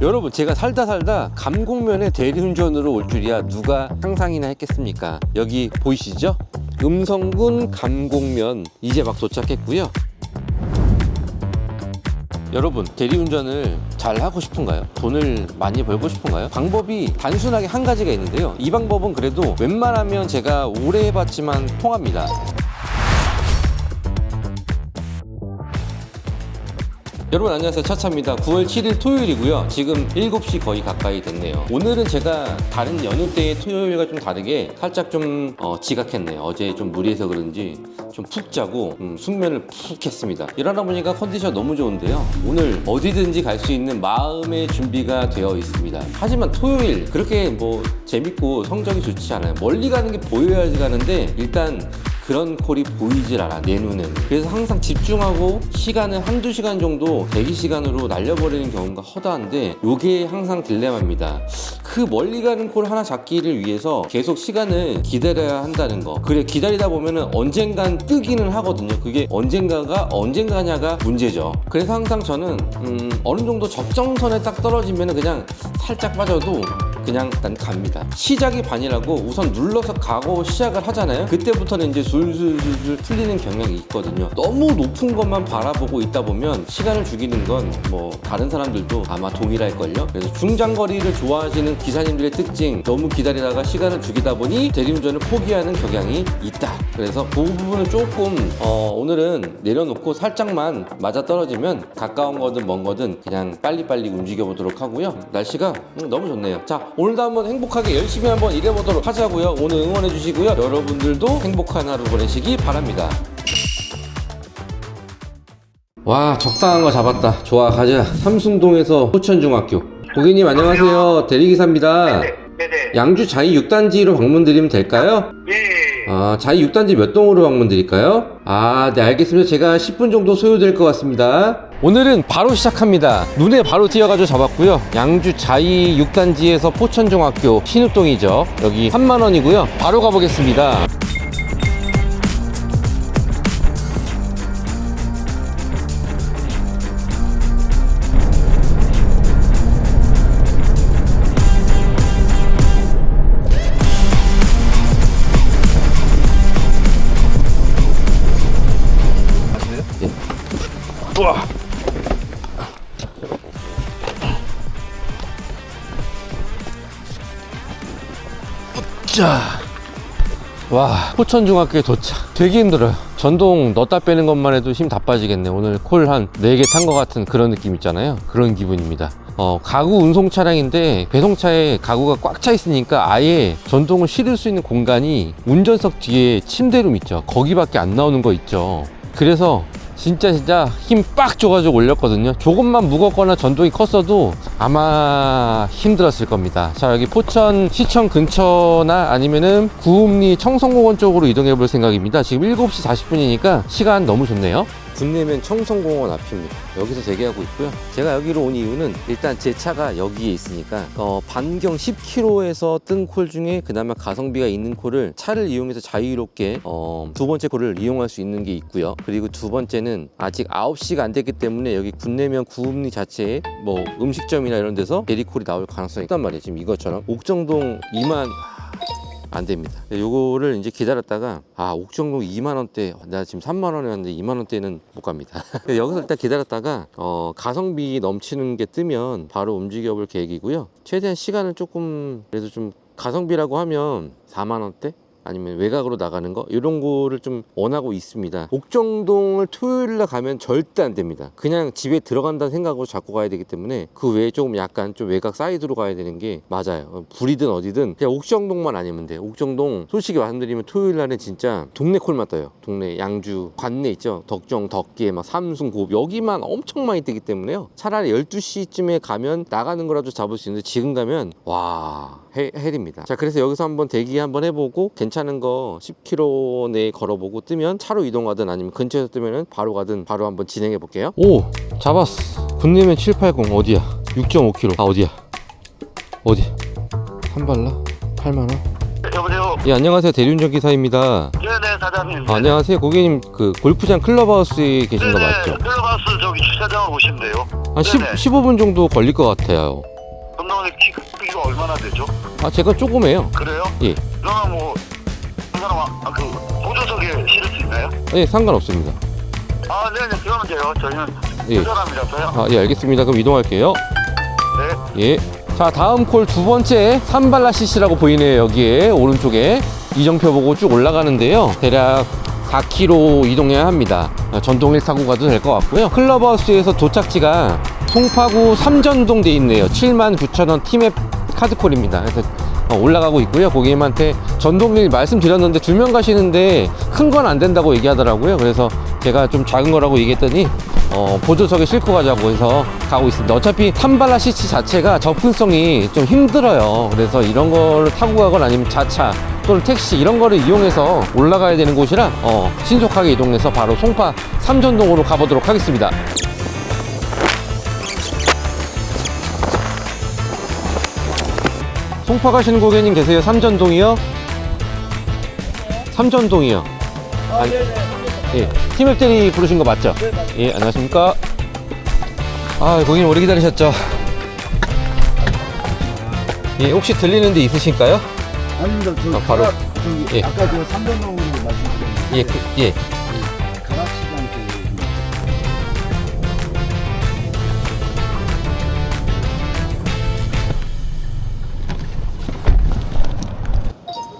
여러분 제가 살다 살다 감곡면에 대리운전으로 올 줄이야 누가 상상이나 했겠습니까? 여기 보이시죠? 음성군 감곡면 이제 막 도착했고요. 여러분 대리운전을 잘 하고 싶은가요? 돈을 많이 벌고 싶은가요? 방법이 단순하게 한 가지가 있는데요. 이 방법은 그래도 웬만하면 제가 오래 해봤지만 통합니다. 여러분 안녕하세요. 차차입니다. 9월 7일 토요일이고요. 지금 7시 거의 가까이 됐네요. 오늘은 제가 다른 연휴 때의 토요일과 좀 다르게 살짝 좀 어, 지각했네요. 어제 좀 무리해서 그런지 좀 푹 자고 음, 숙면을 푹 했습니다. 일어나 보니까 컨디션 너무 좋은데요. 오늘 어디든지 갈 수 있는 마음의 준비가 되어 있습니다. 하지만 토요일 그렇게 뭐 재밌고 성적이 좋지 않아요. 멀리 가는 게 보여야지 가는데 일단 그런 콜이 보이질 않아 내 눈에는. 그래서 항상 집중하고 시간을 한두 시간 정도 대기 시간으로 날려버리는 경우가 허다한데 요게 항상 딜레마입니다. 그 멀리 가는 콜 하나 잡기를 위해서 계속 시간을 기다려야 한다는 거. 그래 기다리다 보면은 언젠간 뜨기는 하거든요. 그게 언젠가가 언젠가냐가 문제죠. 그래서 항상 저는 음, 어느 정도 적정선에 딱 떨어지면은 그냥 살짝 빠져도 그냥 난 갑니다. 시작이 반이라고 우선 눌러서 가고 시작을 하잖아요. 그때부터는 이제 술술술술 풀리는 경향이 있거든요. 너무 높은 것만 바라보고 있다 보면 시간을 죽이는 건 뭐 다른 사람들도 아마 동일할걸요. 그래서 중장거리를 좋아하시는 기사님들의 특징 너무 기다리다가 시간을 죽이다 보니 대리운전을 포기하는 경향이 있다. 그래서 그 부분은 조금 어, 오늘은 내려놓고 살짝만 맞아 떨어지면 가까운 거든 먼 거든 그냥 빨리빨리 움직여 보도록 하고요. 날씨가 음, 너무 좋네요. 자, 오늘도 한번 행복하게 열심히 한번 일해보도록 하자고요. 오늘 응원해 주시고요. 여러분들도 행복한 하루 보내시기 바랍니다. 와, 적당한 거 잡았다. 좋아, 가자. 삼순동에서 호천중학교. 고객님 안녕하세요. 대리기사입니다. 네, 네네. 양주 자이 6단지로 방문 드리면 될까요? 예. 아, 자이 6단지 몇 동으로 방문 드릴까요? 아, 네, 알겠습니다. 제가 10분 정도 소요될 것 같습니다. 오늘은 바로 시작합니다. 눈에 바로 띄어가지고 잡았고요. 양주 자이 6단지에서 포천중학교 신읍동이죠. 여기 3만원이고요. 바로 가보겠습니다. 자. 와, 포천중학교에 도착. 되게 힘들어요. 전동 넣었다 빼는 것만 해도 힘 다 빠지겠네. 오늘 콜 한 4개 탄 것 같은 그런 느낌 있잖아요. 그런 기분입니다. 어, 가구 운송 차량인데 배송차에 가구가 꽉 차 있으니까 아예 전동을 실을 수 있는 공간이 운전석 뒤에 침대룸 있죠. 거기밖에 안 나오는 거 있죠. 그래서 진짜 진짜 힘 빡 줘가지고 올렸거든요. 조금만 무겁거나 전동이 컸어도 아마 힘들었을 겁니다. 자 여기 포천 시청 근처나 아니면은 구읍리 청성공원 쪽으로 이동해 볼 생각입니다. 지금 7시 40분이니까 시간 너무 좋네요. 군내면 청성공원 앞입니다. 여기서 대기하고 있고요. 제가 여기로 온 이유는 일단 제 차가 여기에 있으니까 어, 반경 10km에서 뜬 콜 중에 그나마 가성비가 있는 콜을 차를 이용해서 자유롭게 어, 두 번째 콜을 이용할 수 있는 게 있고요. 그리고 두 번째는 아직 9시가 안 됐기 때문에 여기 군내면 구읍리 자체에 뭐 음식점이나 이런 데서 대리콜이 나올 가능성이 있단 말이에요. 지금 이것처럼 옥정동 2만 안 됩니다. 요거를 이제 기다렸다가 아 옥정동 2만 원대 나 지금 3만 원에 왔는데 2만 원대는 못 갑니다. 여기서 일단 기다렸다가 어 가성비 넘치는 게 뜨면 바로 움직여 볼 계획이고요. 최대한 시간을 조금 그래도 좀 가성비라고 하면 4만 원대 아니면 외곽으로 나가는 거 이런 거를 좀 원하고 있습니다. 옥정동을 토요일 날 가면 절대 안 됩니다. 그냥 집에 들어간다는 생각으로 잡고 가야 되기 때문에 그 외에 조금 약간 좀 외곽 사이드로 가야 되는 게 맞아요. 불이든 어디든 그냥 옥정동만 아니면 돼요. 옥정동 솔직히 말씀드리면 토요일 날은 진짜 동네 콜만 떠요. 동네 양주 관내 있죠. 덕정, 덕계, 막 삼순, 고업 여기만 엄청 많이 뜨기 때문에요. 차라리 12시쯤에 가면 나가는 거라도 잡을 수 있는데 지금 가면 와 헬, 헬입니다. 자 그래서 여기서 한번 대기 한번 해보고 괜찮 은 거 10km 내에 걸어보고 뜨면 차로 이동하든 아니면 근처에서 뜨면은 바로 가든 바로 한번 진행해 볼게요. 오 잡았어. 군내면 780 어디야? 6.5km. 아 어디야? 어디? 한발라? 8만 원? 여보세요. 예 안녕하세요 대리운전 기사입니다. 네네. 사장님. 아, 안녕하세요. 고객님 그 골프장 클럽하우스에 계신 거 맞죠? 클럽하우스 저기 주차장을 오시면 돼요. 한 10, 네네. 15분 정도 걸릴 것 같아요. 감독님 키 크기가 얼마나 되죠? 아, 제가 조금해요. 그래요? 예. 그러면 뭐, 한 사람, 아, 그, 보조석에 실을 수 있나요? 예, 상관없습니다. 아, 네 네, 그러면 돼요. 저희는 예. 두 사람이라서요. 아, 예, 알겠습니다. 그럼 이동할게요. 네. 예. 자, 다음 콜 두 번째 삼발라 CC라고 보이네요. 여기에 오른쪽에 이정표 보고 쭉 올라가는데요. 대략 4km 이동해야 합니다. 아, 전동 1 타고 가도 될 것 같고요. 클럽하우스에서 도착지가 송파구 삼전동 돼 있네요. 79,000원 티맵 카드콜입니다. 그래서 어, 올라가고 있고요. 고객님한테 전동일 말씀드렸는데 두 명 가시는데 큰 건 안 된다고 얘기하더라고요. 그래서 제가 좀 작은 거라고 얘기했더니 어, 보조석에 싣고 가자고 해서 가고 있습니다. 어차피 탐발라 CC 자체가 접근성이 좀 힘들어요. 그래서 이런 거를 타고 가거나 아니면 자차 또는 택시 이런 거를 이용해서 올라가야 되는 곳이라 어, 신속하게 이동해서 바로 송파 삼전동으로 가보도록 하겠습니다. 송파 가시는 고객님 계세요? 삼전동이요? 삼전동이요. 아니, 예. 팀앱 대리 부르신 거 맞죠? 예, 안녕하십니까? 아, 고객님 오래 기다리셨죠? 예, 혹시 들리는 데 있으실까요? 아닙니다. 저 아, 바로. 가락, 저기 예. 아까 그 삼전동으로 말씀드렸는데 예, 그, 예.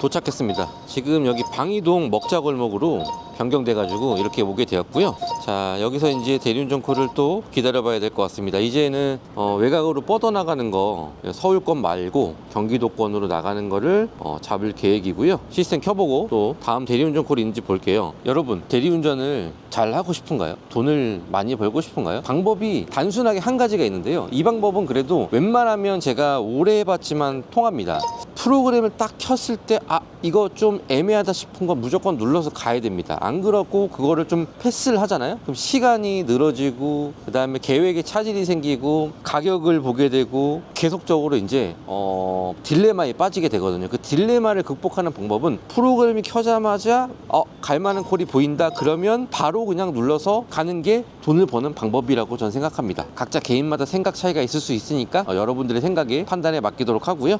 도착했습니다. 지금 여기 방이동 먹자골목으로 변경돼가지고 이렇게 오게 되었고요. 자 여기서 이제 대리운전 콜을 또 기다려봐야 될 것 같습니다. 이제는 어, 외곽으로 뻗어나가는 거 서울권 말고 경기도권으로 나가는 거를 어, 잡을 계획이고요. 시스템 켜보고 또 다음 대리운전 콜이 있는지 볼게요. 여러분 대리운전을 잘 하고 싶은가요? 돈을 많이 벌고 싶은가요? 방법이 단순하게 한 가지가 있는데요. 이 방법은 그래도 웬만하면 제가 오래 해봤지만 통합니다. 프로그램을 딱 켰을 때, 아, 이거 좀 애매하다 싶은 건 무조건 눌러서 가야 됩니다. 안 그렇고 그거를 좀 패스를 하잖아요? 그럼 시간이 늘어지고, 그 다음에 계획에 차질이 생기고, 가격을 보게 되고, 계속적으로 이제, 어, 딜레마에 빠지게 되거든요. 그 딜레마를 극복하는 방법은 프로그램이 켜자마자, 어, 갈 만한 콜이 보인다? 그러면 바로 그냥 눌러서 가는 게 돈을 버는 방법이라고 저는 생각합니다. 각자 개인마다 생각 차이가 있을 수 있으니까 어, 여러분들의 생각에 판단에 맡기도록 하고요.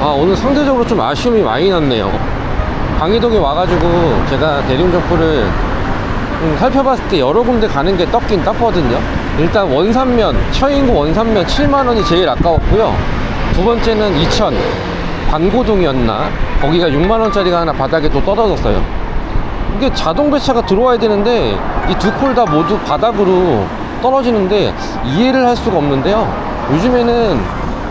아 오늘 상대적으로 좀 아쉬움이 많이 났네요. 방이동에 와가지고 제가 대리운전표를 음, 살펴봤을 때 여러 군데 가는 게 떴긴 떴거든요. 일단 원산면 처인구 원산면 7만원이 제일 아까웠고요. 두 번째는 이천 반고동이었나? 거기가 6만원짜리가 하나 바닥에 또 떨어졌어요. 이게 자동 배차가 들어와야 되는데 이 두 콜 다 모두 바닥으로 떨어지는데 이해를 할 수가 없는데요. 요즘에는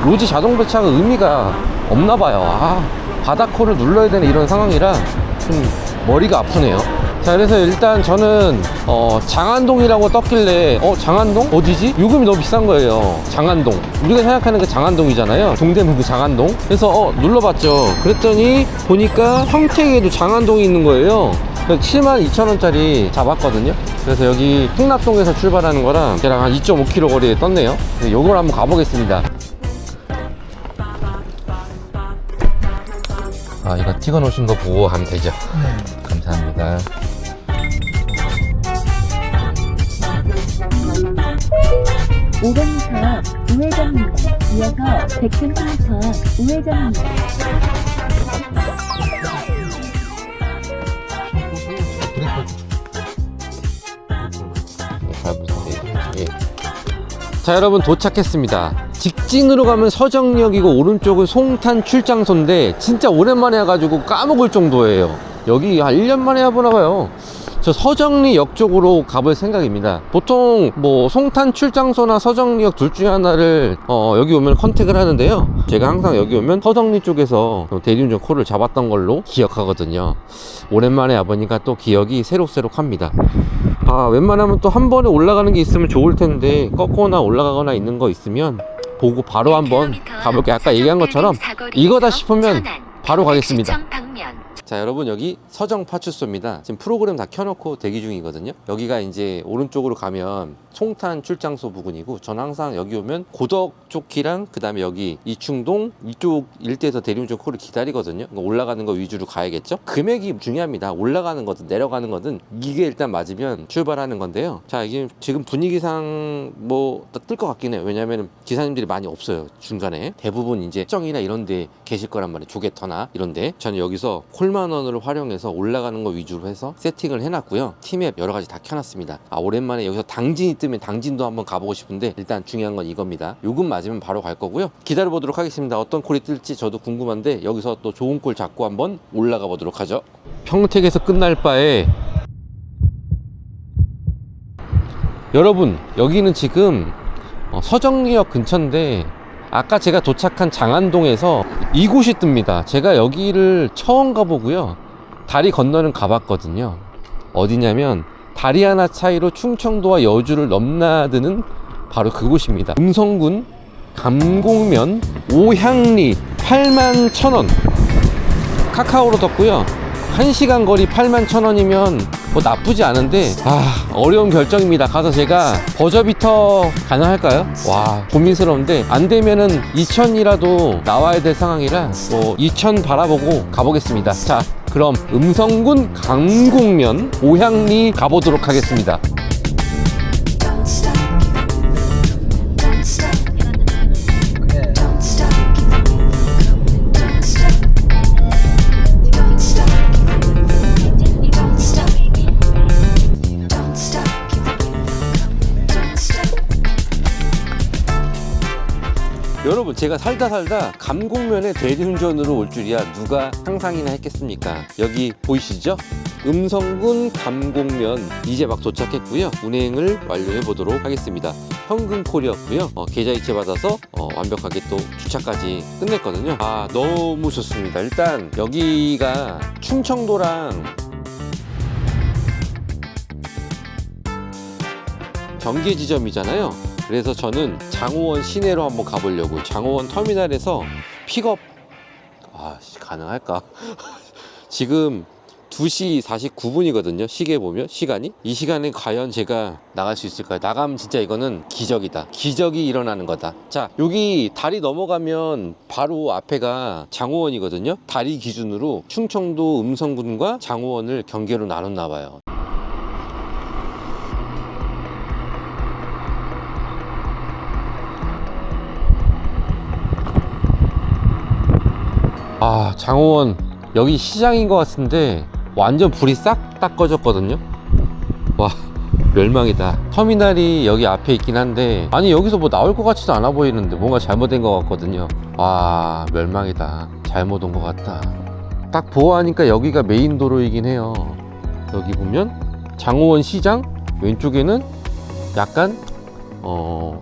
로지 자동 배차가 의미가 없나 봐요. 아, 바닥콜을 눌러야 되는 이런 상황이라 좀 머리가 아프네요. 자, 그래서 일단 저는 어, 장안동이라고 떴길래 어, 장안동? 어디지? 요금이 너무 비싼 거예요. 장안동. 우리가 생각하는 그 장안동이잖아요. 동대문 그 장안동. 그래서 어, 눌러봤죠. 그랬더니 보니까 평택에도 장안동이 있는 거예요. 7만 2천 원짜리 잡았거든요. 그래서 여기 풍납동에서 출발하는 거랑 걔랑 한 2.5km 거리에 떴네요. 요걸 한번 가보겠습니다. 아 이거 찍어 놓으신 거 보고 하면 되죠 감사합니다 오번 m 우회전입니다. 이어서 130m 우회전입니다. 예. 자 여러분 도착했습니다 직진으로 가면 서정역이고 오른쪽은 송탄 출장소인데 진짜 오랜만에 와가지고 까먹을 정도예요. 여기 한 1년 만에 와보나 봐요. 저 서정리역 쪽으로 가볼 생각입니다. 보통 뭐 송탄 출장소나 서정리역 둘 중에 하나를 어, 여기 오면 컨택을 하는데요. 제가 항상 여기 오면 서정리 쪽에서 대리운전 콜을 잡았던 걸로 기억하거든요. 오랜만에 와보니까 또 기억이 새록새록합니다. 아, 웬만하면 또 한 번에 올라가는 게 있으면 좋을 텐데 꺾거나 올라가거나 있는 거 있으면 보고 바로 한번 가볼게. 아까 얘기한 것처럼 이거다 싶으면 바로 가겠습니다. 자 여러분 여기 서정 파출소입니다. 지금 프로그램 다 켜놓고 대기 중이거든요. 여기가 이제 오른쪽으로 가면 송탄 출장소 부근이고 전 항상 여기 오면 고덕 쪽이랑 그 다음에 여기 이충동 이쪽 일대에서 대리운전 콜을 기다리거든요. 그러니까 올라가는 거 위주로 가야겠죠? 금액이 중요합니다. 올라가는 거든 내려가는 거든 이게 일단 맞으면 출발하는 건데요. 자 이게 지금 분위기상 뭐 뜰 것 같긴 해요. 왜냐면 기사님들이 많이 없어요 중간에. 대부분 이제 정이나 이런 데 계실 거란 말이에요. 조개터나 이런 데. 저는 여기서 콜만 원을 활용해서 올라가는 거 위주로 해서 세팅을 해놨고요. 팀앱 여러 가지 다 켜놨습니다. 아 오랜만에 여기서 당진이 뜨면 당진도 한번 가보고 싶은데 일단 중요한 건 이겁니다. 요금 맞으면 바로 갈 거고요. 기다려 보도록 하겠습니다. 어떤 콜이 뜰지 저도 궁금한데 여기서 또 좋은 콜 잡고 한번 올라가 보도록 하죠. 평택에서 끝날 바에 여러분 여기는 지금 어, 서정리역 근처인데 아까 제가 도착한 장안동에서 이곳이 뜹니다. 제가 여기를 처음 가보고요. 다리 건너는 가봤거든요. 어디냐면 다리 하나 차이로 충청도와 여주를 넘나드는 바로 그곳입니다. 음성군 감곡면 오향리 8만 천원. 카카오로 떴고요. 1시간 거리 8만 천 원이면 뭐 나쁘지 않은데 아 어려운 결정입니다. 가서 제가 버저비터 가능할까요? 와 고민스러운데 안 되면은 2천이라도 나와야 될 상황이라 뭐 2천 바라보고 가보겠습니다. 자 그럼 음성군 강곡면 오향리 가보도록 하겠습니다 여러분 제가 살다 살다 감곡면에 대리운전으로 올 줄이야 누가 상상이나 했겠습니까? 여기 보이시죠? 음성군 감곡면 이제 막 도착했고요. 운행을 완료해 보도록 하겠습니다. 현금 콜이었고요. 어, 계좌이체 받아서 어, 완벽하게 또 주차까지 끝냈거든요. 아 너무 좋습니다. 일단 여기가 충청도랑 경계 지점이잖아요. 그래서 저는 장호원 시내로 한번 가보려고 장호원 터미널에서 픽업 아 씨, 가능할까? 지금 2시 49분이거든요. 시계 보면 시간이 이 시간에 과연 제가 나갈 수 있을까요? 나가면 진짜 이거는 기적이다. 기적이 일어나는 거다. 자 여기 다리 넘어가면 바로 앞에가 장호원이거든요. 다리 기준으로 충청도 음성군과 장호원을 경계로 나눴나 봐요. 아 장호원 여기 시장인 것 같은데 완전 불이 싹 다 꺼졌거든요? 와 멸망이다. 터미널이 여기 앞에 있긴 한데 아니 여기서 뭐 나올 것 같지도 않아 보이는데 뭔가 잘못된 것 같거든요. 와 멸망이다. 잘못 온 것 같다. 딱 보아하니까 여기가 메인 도로이긴 해요. 여기 보면 장호원 시장 왼쪽에는 약간 어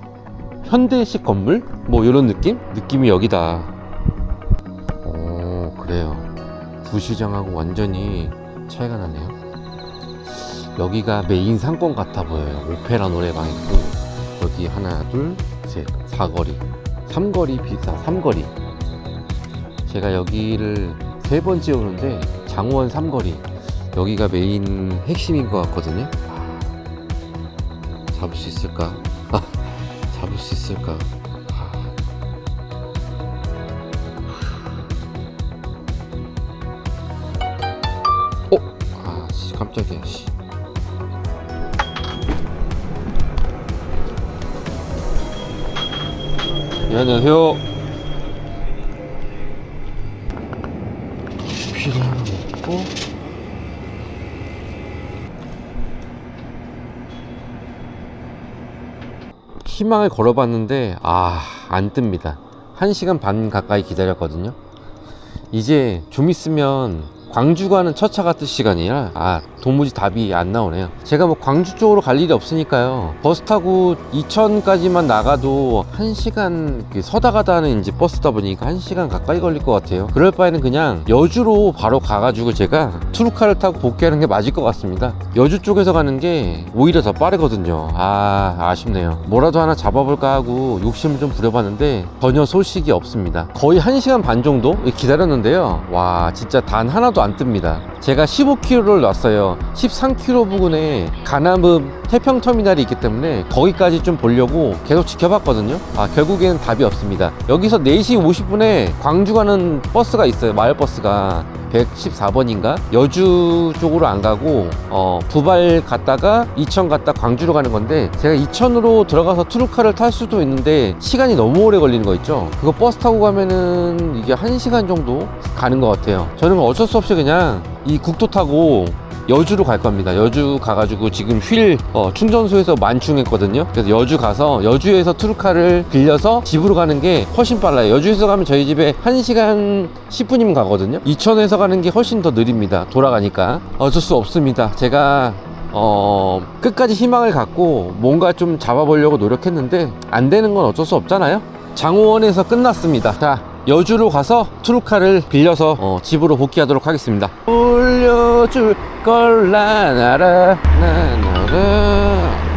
현대식 건물? 뭐 이런 느낌? 느낌이 여기다. 오 그래요. 부시장하고 완전히 차이가 나네요. 여기가 메인 상권 같아 보여요. 오페라 노래방 있고 여기 하나 둘셋 사거리. 삼거리 비사 삼거리. 제가 여기를 세 번째 오는데 장원 삼거리. 여기가 메인 핵심인 것 같거든요. 아, 잡을 수 있을까? 잡을 수 있을까 아, 씨. 네, 안녕하세요. 커피를 하나 먹고. 희망을 걸어봤는데, 아, 안 뜹니다. 한 시간 반 가까이 기다렸거든요. 이제 좀 있으면 광주 가는 첫 차가 뜰 시간이라 아 도무지 답이 안 나오네요. 제가 뭐 광주 쪽으로 갈 일이 없으니까요. 버스 타고 이천까지만 나가도 한시간 서다 가다 하는 이제 버스다 보니까 한시간 가까이 걸릴 것 같아요. 그럴 바에는 그냥 여주로 바로 가가지고 제가 투루카를 타고 복귀하는 게 맞을 것 같습니다. 여주 쪽에서 가는 게 오히려 더 빠르거든요. 아 아쉽네요. 뭐라도 하나 잡아볼까 하고 욕심을 좀 부려봤는데 전혀 소식이 없습니다. 거의 한시간 반 정도 기다렸는데요. 와 진짜 단 하나도 안 뜹니다. 제가 15km를 놨어요. 13km 부근에 가남읍 태평터미널이 있기 때문에 거기까지 좀 보려고 계속 지켜봤거든요. 아, 결국에는 답이 없습니다. 여기서 4시 50분에 광주 가는 버스가 있어요. 마을버스가. 114번인가? 여주 쪽으로 안 가고, 어, 부발 갔다가 이천 갔다 광주로 가는 건데, 제가 이천으로 들어가서 트루카를 탈 수도 있는데, 시간이 너무 오래 걸리는 거 있죠? 그거 버스 타고 가면은 이게 1시간 정도 가는 것 같아요. 저는 어쩔 수 없이 그냥 이 국도 타고 여주로 갈 겁니다. 여주 가가지고 지금 휠 어, 충전소에서 만충했거든요. 그래서 여주 가서 여주에서 트루카를 빌려서 집으로 가는 게 훨씬 빨라요. 여주에서 가면 저희 집에 1시간 10분이면 가거든요. 이천에서 가는 게 훨씬 더 느립니다. 돌아가니까. 어쩔 수 없습니다. 제가 어, 끝까지 희망을 갖고 뭔가 좀 잡아보려고 노력했는데 안 되는 건 어쩔 수 없잖아요. 장호원에서 끝났습니다. 자, 여주로 가서 트루카를 빌려서 어, 집으로 복귀하도록 하겠습니다. 올려줄 걸난 알아, 난 알아.